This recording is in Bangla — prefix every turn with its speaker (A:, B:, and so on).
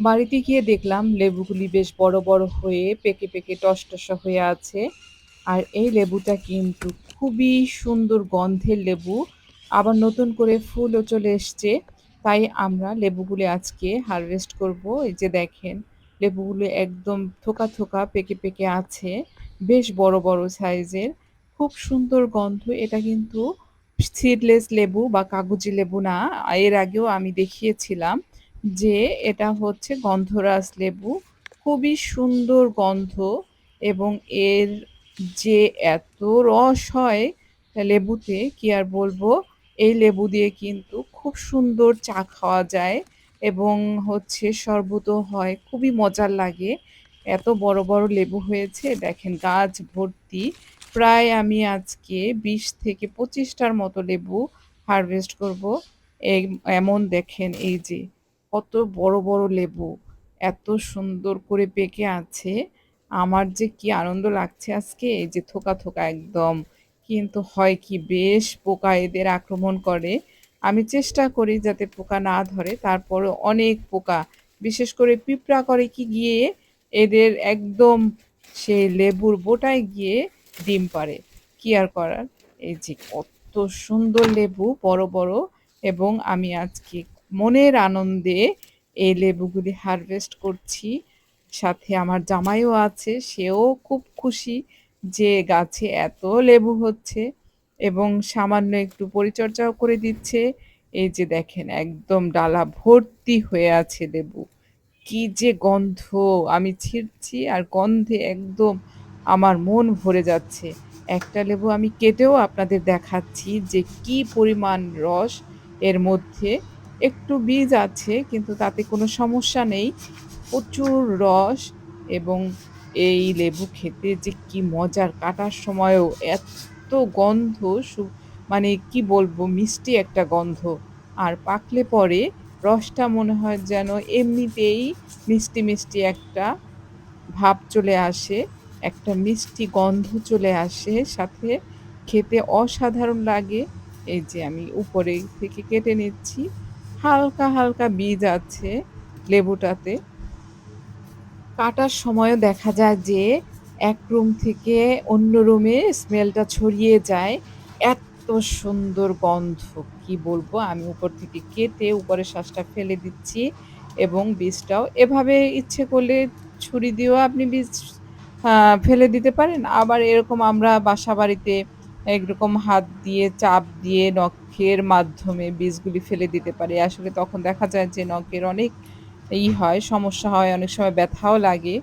A: বাড়িতে গিয়ে দেখলাম লেবুগুলি বেশ বড় বড় হয়ে পেকে পেকে টসটসা হয়ে আছে। আর এই লেবুটা কিন্তু খুবই সুন্দর গন্ধের লেবু। আবার নতুন করে ফুলও চলে এসছে। তাই আমরা লেবুগুলি আজকে হারভেস্ট করব। এই যে দেখেন, লেবুগুলো একদম থোকা থোকা পেকে পেকে আছে। বেশ বড় বড় সাইজের। খুব সুন্দর গন্ধ। এটা কিন্তু সিডলেস লেবু বা কাগজি লেবু না। এর আগেও আমি দেখিয়েছিলাম। যে এটা হচ্ছে গন্ধরাজ লেবু। খুবই সুন্দর গন্ধ এবং এর যে এত রস হয় লেবুতে, কি আর বলব? এই লেবু দিয়ে কিন্তু খুব সুন্দর চা খাওয়া যায় এবং হচ্ছে শরবতও হয়, খুবই মজার লাগে। এত বড় বড় লেবু হয়েছে, দেখেন গাছ ভর্তি। প্রায় আমি আজকে বিশ থেকে পঁচিশটার মতো লেবু হারভেস্ট করব। এমন দেখেন এই যে কত বড় বড় লেবু, এত সুন্দর করে পেকে আছে। আমার যে কি আনন্দ লাগছে আজকে, এই যে থোকা থোকা একদম। কিন্তু হয় কি, বেশ পোকা এদের আক্রমণ করে। আমি চেষ্টা করি যাতে পোকা না ধরে, তারপরে অনেক পোকা। বিশেষ করে পিঁপড়া করে কি গিয়ে, এদের একদম সেই লেবুর বোটায় গিয়ে ডিম পারে কি আর করার? এই যে কত সুন্দর লেবু, বড় বড়। এবং আমি আজকে মনের আনন্দে এই লেবুগুলি হারভেস্ট করছি। সাথে আমার জামাইও আছে, সেও খুব খুশি যে গাছে এত লেবু হচ্ছে এবং সামান্য একটু পরিচর্যাও করে দিচ্ছে। এই যে দেখেন, একদম ডালা ভর্তি হয়ে আছে লেবু। কি যে গন্ধ, আমি ছিঁড়ছি আর গন্ধে একদম আমার মন ভরে যাচ্ছে। একটা লেবু আমি কেটেও আপনাদের দেখাচ্ছি যে কি পরিমাণ রস এর মধ্যে একটু বীজ আছে, কিন্তু তাতে কোনো সমস্যা নেই। প্রচুর রস এবং এই লেবু খেতে যে কি মজার কাটার সময়ও এত গন্ধ মানে কি বলব, মিষ্টি একটা গন্ধ। আর পাকলে পরে রসটা মনে হয় যেন এমনিতেই মিষ্টি মিষ্টি একটা ভাব চলে আসে, একটা মিষ্টি গন্ধ চলে আসে, সাথে খেতে অসাধারণ লাগে। এই যে আমি উপরে থেকে কেটে নিচ্ছি। হালকা হালকা বীজ আছে লেবুটাতে। কাটার সময়ও দেখা যায় যে এক রুম থেকে অন্য রুমে স্মেলটা ছড়িয়ে যায়। এত সুন্দর গন্ধ, কি বলব? আমি উপর থেকে কেটে উপরে শ্বাসটা ফেলে দিচ্ছি এবং বীজটাও। এভাবে ইচ্ছে করলে ছুরি দিয়েও আপনি বীজ ফেলে দিতে পারেন। আবার এরকম আমরা বাসা বাড়িতে একরকম হাত দিয়ে, চাপ দিয়ে নখের মাধ্যমে বীজগুলি ফেলে দিতে পারে। আসলে তখন দেখা যায় যে নখের অনেক ই হয়, সমস্যা হয়, অনেক সময় ব্যথাও লাগে।